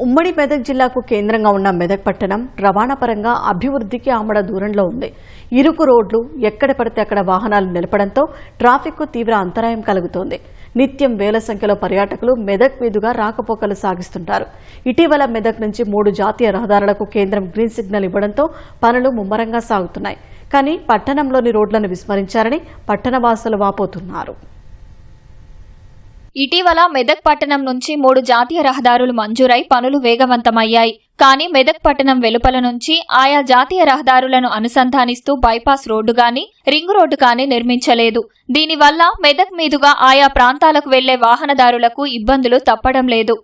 ఉమ్మడి మెదక్ జిల్లాకు కేంద్రంగా ఉన్న మెదక్ పట్టణం రవాణా పరంగా అభివృద్ధికి ఆమడ దూరంలో ఉంది. ఇరుకు రోడ్లు ఎక్కడ పడితే అక్కడ వాహనాలు నిలపడంతో ట్రాఫిక్కు తీవ్ర అంతరాయం కలుగుతోంది. నిత్యం వేల సంఖ్యలో పర్యాటకులు మెదక్ మీదుగా రాకపోకలు సాగిస్తుంటారు. ఇటీవల మెదక్ నుంచి మూడు జాతీయ రహదారులకు కేంద్రం గ్రీన్ సిగ్నల్ ఇవ్వడంతో పనులు ముమ్మరంగా సాగుతున్నాయి. కానీ పట్టణంలోని రోడ్లను విస్మరించారని పట్టణవాసులు వాపోతున్నారు. ఇటీవల మెదక్ పట్టణం నుంచి మూడు జాతీయ రహదారులు మంజూరై పనులు వేగవంతమయ్యాయి. కానీ మెదక్ పట్టణం వెలుపల నుంచి ఆయా జాతీయ రహదారులను అనుసంధానిస్తూ బైపాస్ రోడ్డు గాని రింగ్ రోడ్డు కానీ నిర్మించలేదు. దీనివల్ల మెదక్ మీదుగా ఆయా ప్రాంతాలకు వెళ్ళే వాహనదారులకు ఇబ్బందులు తప్పడం లేదు.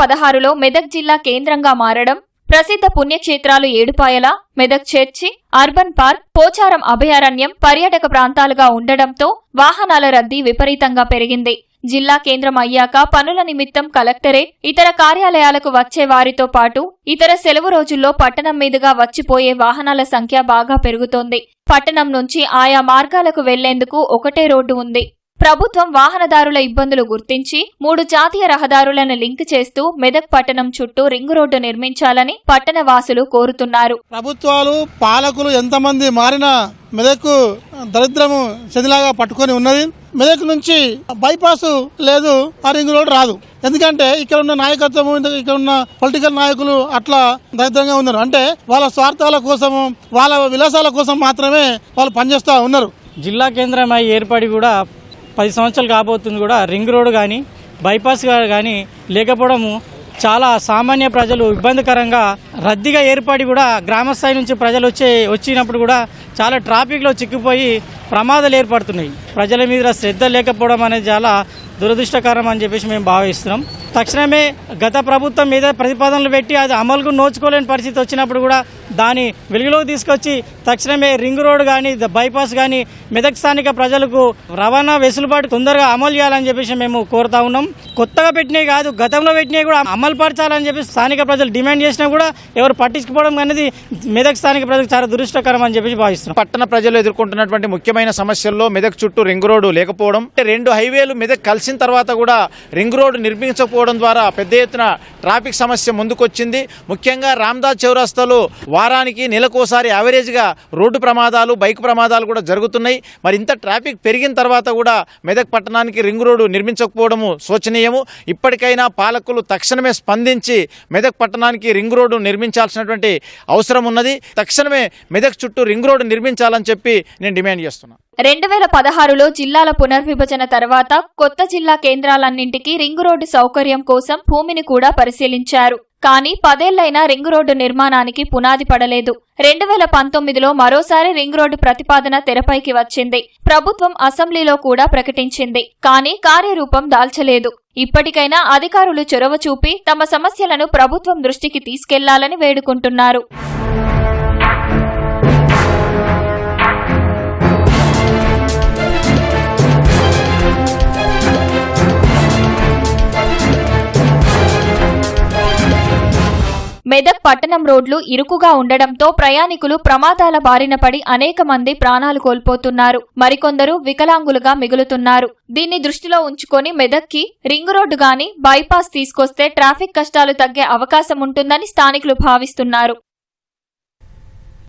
పదహారులో మెదక్ జిల్లా కేంద్రంగా మారడం ప్రసిద్ధ పుణ్యక్షేత్రాలు Edupayala Medak church urban park Pocharam అభయారణ్యం పర్యాటక ప్రాంతాలుగా ఉండడంతో వాహనాల రద్దీ విపరీతంగా పెరిగింది. జిల్లా కేంద్రం అయ్యాక పనుల నిమిత్తం కలెక్టరేట్ ఇతర కార్యాలయాలకు వచ్చే వారితో పాటు ఇతర సెలవు రోజుల్లో పట్టణం మీదుగా వచ్చిపోయే వాహనాల సంఖ్య బాగా పెరుగుతోంది. పట్టణం నుంచి ఆయా మార్గాలకు వెళ్ళేందుకు ఒకటే రోడ్డు ఉంది. ప్రభుత్వం వాహనదారుల ఇబ్బందులు గుర్తించి మూడు జాతీయ రహదారులను లింక్ చేస్తూ మెదక్ పట్టణం చుట్టూ రింగు రోడ్డు నిర్మించాలని పట్టణ వాసులు కోరుతున్నారు. ప్రభుత్వాలు పాలకులు ఎంతమంది మారినా మెదక్ దరిద్రము చెదిలాగా పట్టుకొని ఉన్నది. మెదక్ నుంచి బైపాస్ లేదు ఆ రింగ్ రోడ్ రాదు. ఎందుకంటే ఇక్కడ ఉన్న నాయకత్వము ఇక్కడ ఉన్న పొలిటికల్ నాయకులు అట్లా దరిద్రంగా ఉన్నారు. అంటే వాళ్ళ స్వార్థాల కోసము వాళ్ళ విలాసాల కోసం మాత్రమే వాళ్ళు పనిచేస్తూ ఉన్నారు. జిల్లా కేంద్రం అయి ఏర్పడి కూడా పది సంవత్సరాలు కాబోతుంది కూడా. రింగ్ రోడ్ కానీ బైపాస్ కానీ లేకపోవడము చాలా సామాన్య ప్రజలు ఇబ్బందికరంగా రద్దీగా ఏర్పడి కూడా గ్రామ స్థాయి నుంచి ప్రజలు వచ్చే వచ్చినప్పుడు కూడా చాలా ట్రాఫిక్లో చిక్కిపోయి ప్రమాదాలు ఏర్పడుతున్నాయి. ప్రజల మీద శ్రద్ధ లేకపోవడం అనేది చాలా దురదృష్టకరం అని చెప్పేసి మేము భావిస్తున్నాం. తక్షణమే గత ప్రభుత్వం మీద ప్రతిపాదనలు పెట్టి అది అమలుకు నోచుకోలేని పరిస్థితి వచ్చినప్పుడు కూడా దాని వెలుగులోకి తీసుకొచ్చి తక్షణమే రింగ్ రోడ్ కానీ బైపాస్ కానీ మెదక్ స్థానిక ప్రజలకు రవాణా వెసులుబాటు తొందరగా అమలు చేయాలని చెప్పేసి మేము కోరుతా ఉన్నాం. కొత్తగా పెట్టినవి కాదు గతంలో పెట్టినవి కూడా అమలు పరచాలని చెప్పి స్థానిక ప్రజలు డిమాండ్ చేసినా కూడా ఎవరు పట్టించుకోవడం అనేది మెదక్ స్థానిక ప్రజలకు చాలా దురదృష్టకరం అని చెప్పేసి భావిస్తున్నాం. పట్టణ ప్రజలు ఎదుర్కొంటున్నటువంటి ముఖ్యమైన సమస్యల్లో మెదక్ చుట్టూ రింగ్ రోడ్డు లేకపోవడం అంటే రెండు హైవేలు మెదక్ కలిసిన తర్వాత కూడా రింగ్ రోడ్డు నిర్మించకపోవడం ద్వారా పెద్ద ఎత్తున ట్రాఫిక్ సమస్య ముందుకొచ్చింది. ముఖ్యంగా రామ్దాస్ చౌరస్తాలో వారానికి నెలకోసారి యావరేజ్గా రోడ్డు ప్రమాదాలు బైక్ ప్రమాదాలు కూడా జరుగుతున్నాయి. మరి ఇంత ట్రాఫిక్ పెరిగిన తర్వాత కూడా మెదక్ పట్టణానికి రింగ్ రోడ్డు నిర్మించకపోవడము శోచనీయము. ఇప్పటికైనా పాలకులు తక్షణమే స్పందించి మెదక్ పట్టణానికి రింగ్ రోడ్డు నిర్మించాల్సినటువంటి అవసరం ఉన్నది. తక్షణమే మెదక్ చుట్టూ రింగ్ రోడ్డు నిర్మించాలని చెప్పి నేను డిమాండ్ చేస్తున్నాను రెండు వేల పదహారులో జిల్లాల పునర్విభజన తర్వాత కొత్త జిల్లా కేంద్రాలన్నింటికీ రింగు రోడ్డు సౌకర్యం కోసం భూమిని కూడా పరిశీలించారు. కానీ పదేళ్ళైనా రింగ్ రోడ్డు నిర్మాణానికి పునాది పడలేదు. రెండు వేల పంతొమ్మిదిలో మరోసారి రింగ్ రోడ్డు ప్రతిపాదన తెరపైకి వచ్చింది. ప్రభుత్వం అసెంబ్లీలో కూడా ప్రకటించింది. కానీ కార్యరూపం దాల్చలేదు. ఇప్పటికైనా అధికారులు చొరవ చూపి తమ సమస్యలను ప్రభుత్వం దృష్టికి తీసుకెళ్ళాలని వేడుకుంటున్నారు. మెదక్ పట్టణం రోడ్లు ఇరుకుగా ఉండడంతో ప్రయాణికులు ప్రమాదాల బారిన పడి అనేక మంది ప్రాణాలు కోల్పోతున్నారు. మరికొందరు వికలాంగులుగా మిగులుతున్నారు. దీన్ని దృష్టిలో ఉంచుకొని మెదక్కి రింగ్ రోడ్డు గాని బైపాస్ తీసుకొస్తే ట్రాఫిక్ కష్టాలు తగ్గే అవకాశం ఉంటుందని స్థానికులు భావిస్తున్నారు.